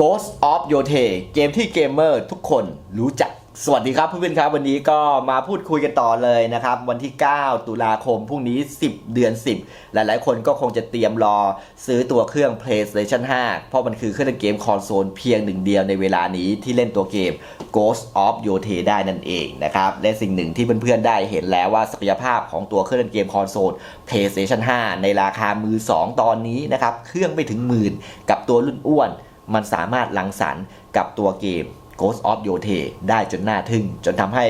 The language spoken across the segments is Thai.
Ghost of Yote เกมที่เกมเมอร์ทุกคนรู้จัก สวัสดีครับเพื่อนๆครับ วันนี้ก็มาพูดคุยกันต่อเลยนะครับ วันที่ 9 ตุลาคมพรุ่งนี้ 10 เดือน 10 หลายๆ คนก็คงจะเตรียมรอซื้อตัวเครื่อง PlayStation 5 เพราะมันคือเครื่องเล่นเกมคอนโซลเพียงหนึ่งเดียวในเวลานี้ที่เล่นตัวเกม Ghost of Yote ได้นั่นเองนะครับ และสิ่งหนึ่งที่เพื่อนๆได้เห็นแล้วว่าศักยภาพของตัวเครื่องเล่นเกมคอนโซล PlayStation 5 ในราคามือ 2 ตอนนี้นะครับเครื่องไม่ถึงหมื่นกับตัวรุ่นอ้วน มันสามารถลังสรรค์กับตัวเกม Ghost of Yote ได้จนน่าทึ่ง จนทำให้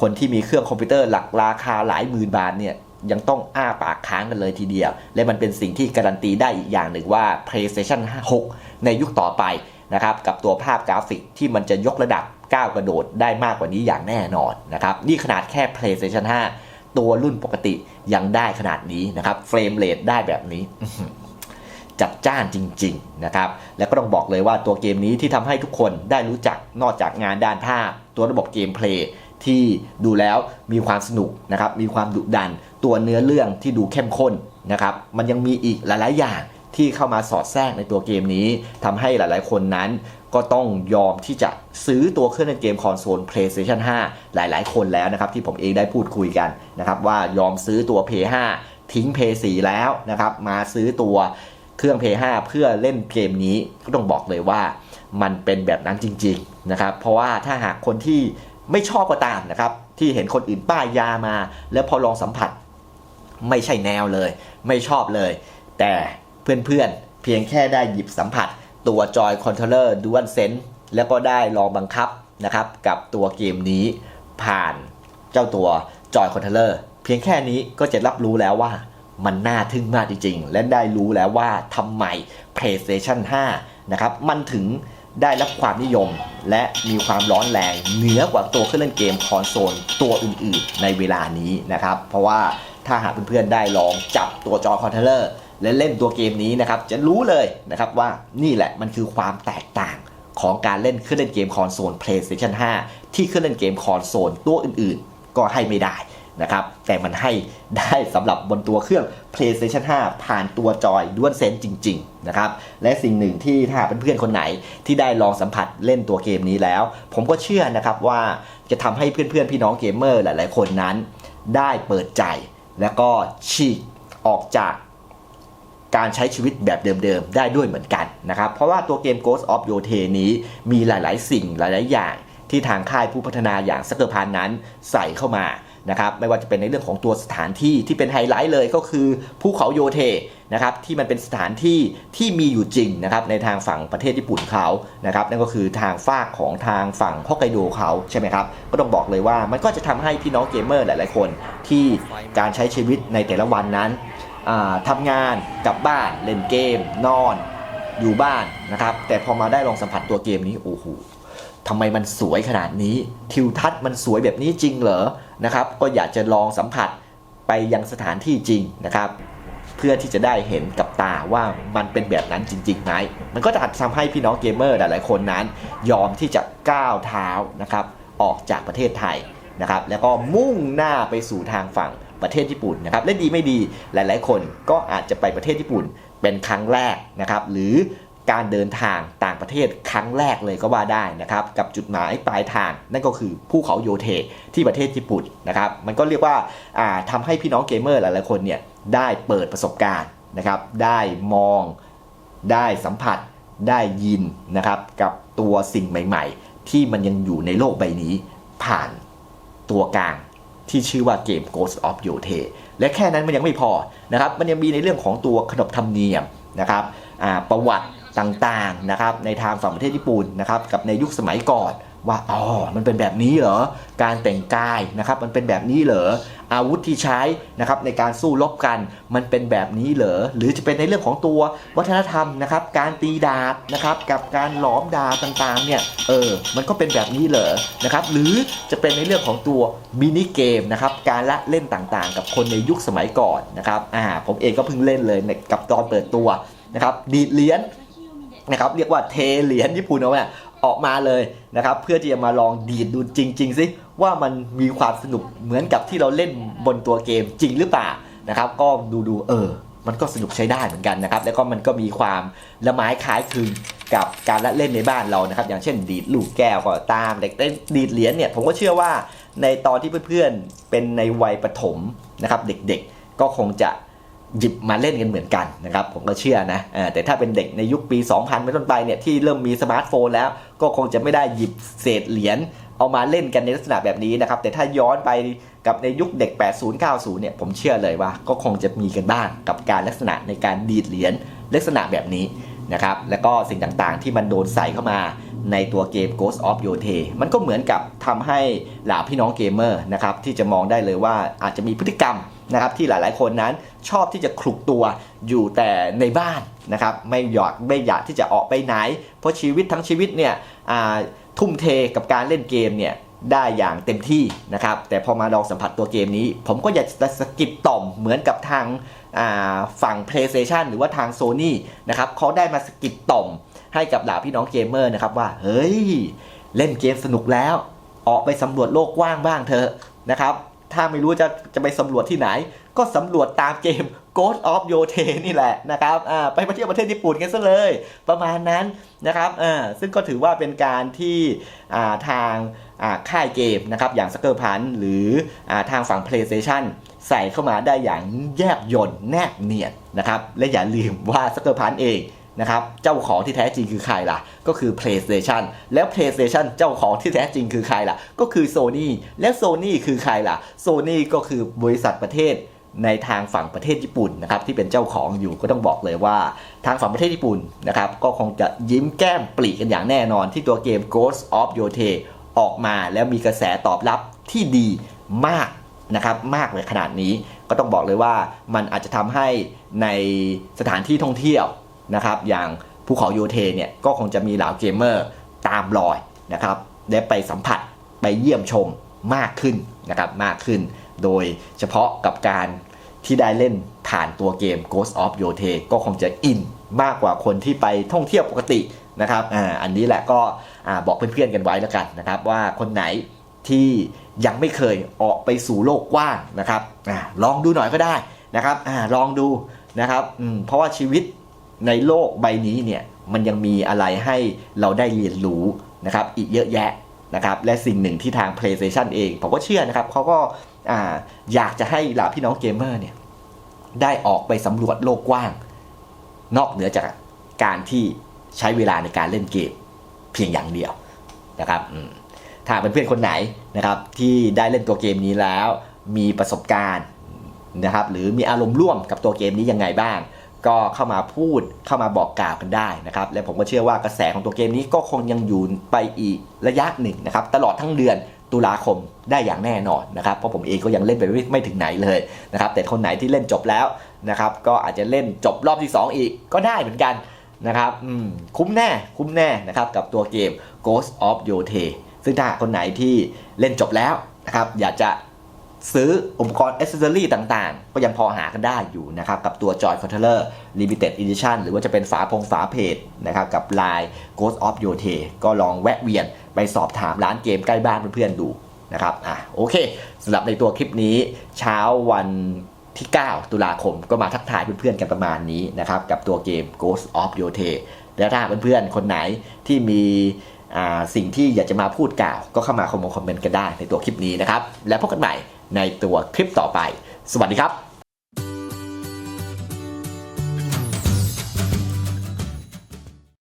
คนที่มีเครื่องคอมพิวเตอร์หลักราคาหลายหมื่นบาทเนี่ยยังต้องอ้าปากค้างกันเลยทีเดียว และมันเป็นสิ่งที่การันตีได้อีกอย่างหนึ่งว่า PlayStation 6 ในยุคต่อไปนะครับกับตัวภาพกราฟิกที่มันจะยกระดับก้าวกระโดดได้มากกว่านี้อย่างแน่นอนนะครับนี่ขนาดแค่ PlayStation 5 ตัวรุ่นปกติยังได้ขนาดนี้นะครับเฟรมเรทได้แบบนี้ จัดจ้านจริงๆนะครับและก็ต้องบอกเลยว่าตัวเกมนี้ที่ทำให้ทุกคนได้รู้จักนอกจากงานด้านภาพ ตัวระบบเกมเพลย์ที่ดูแล้วมีความสนุกนะครับมีความดุดัน ตัวเนื้อเรื่องที่ดูเข้มข้นนะครับมันยังมีอีกหลายๆอย่างที่เข้ามาสอดแทรกในตัวเกมนี้ทำให้หลายๆ คนนั้นก็ต้องยอมที่จะซื้อตัวเครื่องเล่นเกมคอนโซล PlayStation 5 หลายๆ คนแล้วนะครับ ที่ผมเองได้พูดคุยกันนะครับ ว่ายอมซื้อตัว p 5ทิ้ง p 4แล้วนะครับ มาซื้อตัว เครื่อง p 5เพื่อเล่นเกมนี้ก็ต้องบอกเลยว่ามันเป็นแบบนั้นจริงๆนะครับเพราะว่าถ้าหากคนที่ไม่ชอบก็ตามนะครับที่เห็นคนอื่นป้ายยามา แล้วพอลองสัมผัสไม่ใช่แนวเลย ไม่ชอบเลย แต่เพื่อนๆเพียงแค่ได้หยิบสัมผัสตัวจอยคอนโทรลเลอร์ดูอันเซนแล้วก็ได้ลองบังคับนะครับกับตัวเกมนี้ผ่านเจ้าตัวจอยคอนโทรลเลอร์เพียงแค่นี้ก็จะรับรู้แล้วว่า มันน่าทึ่งมากจริงๆ และได้รู้แล้วว่าทำไม PlayStation 5 นะครับ มันถึงได้รับความนิยม และมีความร้อนแรงเหนือกว่าตัวเครื่องเล่นเกมคอนโซลตัวอื่นๆ ในเวลานี้นะครับ เพราะว่าถ้าหากเพื่อนๆ ได้ลองจับตัวจอคอนโทรลเลอร์และเล่นตัวเกมนี้นะครับ จะรู้เลยนะครับว่านี่แหละมันคือความแตกต่างของการเล่นเครื่องเล่นเกมคอนโซล PlayStation 5 ที่เครื่องเล่นเกมคอนโซลตัวอื่นๆ ก็ให้ไม่ได้ นะครับ แต่มันให้ได้สำหรับบนตัวเครื่อง PlayStation 5 ผ่านตัวจอยด้วนเซนจริง ๆ นะครับ และสิ่งหนึ่งที่ถ้าหากเพื่อนๆคนไหนที่ได้ลองสัมผัสเล่นตัวเกมนี้แล้ว ผมก็เชื่อนะครับว่าจะทำให้เพื่อนๆ พี่น้องเกมเมอร์หลายๆ คนนั้น ได้เปิดใจ แล้วก็ฉีกออกจากการใช้ชีวิตแบบเดิมๆ ได้ด้วยเหมือนกันนะครับ เพราะว่าตัวเกม Ghost of Yote นี้มีหลายๆ สิ่งหลายๆ อย่างที่ทางค่ายผู้พัฒนาอย่างซักเกอร์พานนั้นใส่เข้ามา นะครับไม่ว่าจะเป็นในเรื่องของตัวสถานที่ที่เป็นไฮไลท์เลยก็คือภูเขาโยเทนะครับที่มันเป็นสถานที่ที่มีอยู่จริงนะครับในทางฝั่งประเทศญี่ปุ่นเขานะครับนั่นก็คือทางฝากของทางฝั่งฮอกไกโดเขาใช่ไหมครับก็ต้องบอกเลยว่ามันก็จะทำให้พี่น้องเกมเมอร์หลาย ๆ คน ที่การใช้ชีวิตในแต่ละวันนั้นอ่าทำงานกลับบ้านเล่นเกม นอน อยู่บ้านนะครับแต่พอมาได้ลองสัมผัสตัวเกมนี้โอ้โห ทำไมมันสวยขนาดนี้ ทิวทัศน์มันสวยแบบนี้จริงเหรอนะครับ ก็อยากจะลองสัมผัสไปยังสถานที่จริงนะครับ เพื่อที่จะได้เห็นกับตาว่ามันเป็นแบบนั้นจริงๆไหมมันก็จะทำให้พี่น้องเกมเมอร์หลายๆคนนั้น ยอมที่จะก้าวเท้านะครับออกจากประเทศไทยนะครับแล้วก็มุ่งหน้าไปสู่ทางฝั่งประเทศญี่ปุ่นนะครับและดีไม่ดีหลาย ๆ คนก็อาจจะไปประเทศญี่ปุ่นเป็นครั้งแรกนะครับ หรือ การเดินทางต่างประเทศครั้งแรกเลยก็ว่าได้นะครับกับจุดหมายปลายทาง นั่นก็คือภูเขาโยเทที่ประเทศญี่ปุ่นนะครับมันก็เรียกว่าาทำให้พี่น้องเกมเมอร์หลายๆคนเนี่ยได้เปิดประสบการณ์นะครับได้มองได้สัมผัสได้ยินนะครับกับตัวสิ่งใหม่ ๆ ที่มันยังอยู่ในโลกใบนี้ผ่านตัวกลางที่ชื่อว่าเกม Ghost of Yote และแค่นั้นมันยังไม่พอนะครับ มันยังมีในเรื่องของตัวขนบธรรมเนียมนะครับประวัติ ต่างๆนะครับในทางฝั่งประเทศญี่ปุ่นนะครับกับในยุคสมัยก่อนว่าอ๋อมันเป็นแบบนี้เหรอการแต่งกายนะครับมันเป็นแบบนี้เหรออาวุธที่ใช้นะครับในการสู้รบกันมันเป็นแบบนี้เหรอหรือจะเป็นในเรื่องของตัววัฒนธรรมนะครับการตีดาบนะครับกับการหลอมดาบต่างๆเนี่ยเออมันก็เป็นแบบนี้เหรอนะครับหรือจะเป็นในเรื่องของตัวมินิเกมนะครับการละเล่นต่างๆ กับคนในยุคสมัยก่อนนะครับอ่าผมเองก็เพิ่งเล่นเลยกับตอนเปิดตัวนะครับดีดเหรียญ นะครับเรียกว่าเทเหรียญญี่ปุ่นเอาเนี่ยออกมาเลยนะครับเพื่อที่จะมาลองดีดดูจริงๆสิว่ามันมีความสนุกเหมือนกับที่เราเล่นบนตัวเกมจริงหรือเปล่านะครับ ก็ดูดูๆเออ มันก็สนุกใช้ได้เหมือนกันนะครับ แล้วก็มันก็มีความละไม้คล้ายคลึงกับการละเล่นในบ้านเรานะครับ อย่างเช่น ดีดลูกแก้วก็ตามเด็กเล่นดีดเหรียญเนี่ยผมก็เชื่อว่าในตอนที่เพื่อนๆเป็นในวัยประถมนะครับ เด็กๆก็คงจะ หยิบมาเล่นกันเหมือนกันนะครับผมก็เชื่อนะแต่ถ้าเป็นเด็กในยุคปี 2000เป็นต้นไปเนี่ยที่เริ่มมีสมาร์ทโฟนแล้วก็คงจะไม่ได้หยิบเศษเหรียญเอามาเล่นกันในลักษณะแบบนี้นะครับแต่ถ้าย้อนไปกับในยุคเด็ก 80 90 เนี่ยผมเชื่อเลยว่า ก็คงจะมีกันบ้างกับการลักษณะในการดีดเหรียญลักษณะแบบนี้นะครับแล้วก็สิ่งต่างๆที่มันโดนใส่เข้ามาในตัวเกม Ghost of Yote มันก็เหมือนกับทำให้เหล่าพี่น้องเกมเมอร์นะครับที่จะมองได้เลยว่าอาจจะมีพฤติกรรม นะครับที่หลายๆ คนนั้นชอบที่จะคลุกตัวอยู่แต่ในบ้านนะครับไม่อยากไม่อยากที่จะออกไปไหน เพราะชีวิตทั้งชีวิตเนี่ยทุ่มเทกับการเล่นเกมเนี่ยได้อย่างเต็มที่นะครับแต่พอมาลองสัมผัสตัวเกมนี้ ผมก็อยากจะสกิดต่อมเหมือนกับทางฝั่ง PlayStation หรือว่าทาง Sony นะครับเขาได้มาสกิดต่อมให้กับเหล่าพี่น้องเกมเมอร์นะครับว่าเฮ้ย เล่นเกมสนุกแล้ว ออกไปสำรวจโลกกว้างบ้างเถอะนะครับ ถ้าไม่รู้จะจะไปสำรวจที่ไหน ก็สำรวจตามเกม Ghost of Yote นี่แหละนะครับไปมาเที่ยวประเทศญี่ปุ่นกันซะเลย ประมาณนั้นนะครับซึ่งก็ถือว่าเป็นการที่าทางาค่ายเกมนะครับอย่าง Sucker Punch หรืออาทางฝั่ง PlayStation ใส่เข้ามาได้อย่างแยบยนต์แนบเนียนนะครับและอย่าลืมว่า Sucker Punch เอง นะครับ เจ้าของที่แท้จริงคือใครล่ะ ก็คือ PlayStation แล้ว PlayStation เจ้าของที่แท้จริงคือใครล่ะ ก็คือ Sony และ Sony คือใครล่ะ Sony ก็คือบริษัทประเทศในทางฝั่งประเทศญี่ปุ่นนะครับที่เป็นเจ้าของอยู่ก็ต้องบอกเลยว่า ทางฝั่งประเทศญี่ปุ่นนะครับก็คงจะยิ้มแก้มปลีกันอย่างแน่นอนที่ตัวเกม Ghost of Yote ออกมาแล้วมีกระแสตอบรับที่ดีมากนะครับมากเลยขนาดนี้ก็ต้องบอกเลยว่ามันอาจจะทำให้ในสถานที่ท่องเที่ยว นะครับอย่างภูเขาโยเทเนี่ยก็คงจะมีเหล่าเกมเมอร์ตามรอยนะครับได้ไปสัมผัสไปเยี่ยมชมมากขึ้นนะครับมากขึ้น โดยเฉพาะกับการที่ได้เล่นผ่านตัวเกม Ghost of Yote ก็คงจะอินมากกว่าคนที่ไปท่องเที่ยวปกตินะครับอ่าอันนี้แหละก็อ่าบอกเพื่อนๆกันไว้แล้วกันนะครับว่าคนไหนที่ยังไม่เคยออกไปสู่โลกกว้างนะครับอ่าลองดูหน่อยก็ได้นะครับอ่าลองดูนะครับอืมเพราะว่าชีวิต ในโลกใบนี้เนี่ยมันยังมีอะไรให้เราได้เรียนรู้นะครับอีกเยอะแยะนะครับและสิ่งหนึ่งที่ทาง PlayStation เอง ผมก็เชื่อนะครับเขาก็อ่าอยากจะให้เหล่าพี่น้องเกมเมอร์เนี่ยได้ออกไปสำรวจโลกกว้าง นอกเหนือจากการที่ใช้เวลาในการเล่นเกมเพียงอย่างเดียวนะครับถ้าเป็นเพื่อนคนไหนนะครับที่ได้เล่นตัวเกมนี้แล้วมีประสบการณ์นะครับหรือมีอารมณ์ร่วมกับตัวเกมนี้ยังไงบ้าง ก็เข้ามาพูดเข้ามาบอกกล่าวกันได้นะครับ และผมก็เชื่อว่ากระแสของตัวเกมนี้ก็คงยังอยู่ไปอีกระยะหนึ่งนะครับ ตลอดทั้งเดือนตุลาคมได้อย่างแน่นอนนะครับ เพราะผมเองก็ยังเล่นไปไม่ไมถึงไหนเลยนะครับ แต่คนไหนที่เล่นจบแล้วนะครับ ก็อาจจะเล่นจบรอบที่ 2 อีกก็ได้เหมือนกันนะครับอืมคุ้มแน่คุ้มแน่นะครับกับตัวเกม Ghost of Yote ซึ่งถ้าคนไหนที่เล่นจบแล้วนะครับอยากจะ ซื้ออุปกรณ์อ c เซ s อรี่ต่างๆ ก็ยังพอหากันได้อยู่นะครับ กับตัว Joy Controller Limited Edition หรือว่าจะเป็นฝาพงฝาเพจนะครับ กับลาย Ghost of Yote ก็ลองแวะเวียนไปสอบถามร้านเกมใกล้บ้านเพื่อนๆดูนะครับ อะโอเคสำหรับในตัวคลิปนี้เช้าวันที่ 9 ตุลาคมก็มาทักทายเพื่อนๆกันประมาณนี้นะครับ กับตัวเกม Ghost of Yote แล้วถ้าเพื่อนๆ คนไหนที่มีอ่าสิ่งที่อยากจะมาพูดกล่าว ก็เข้ามาคอมเมนต์กันได้ในตัวคลิปนี้นะครับ แล้วพบกันใหม่ ในตัวคลิปต่อไป สวัสดีครับ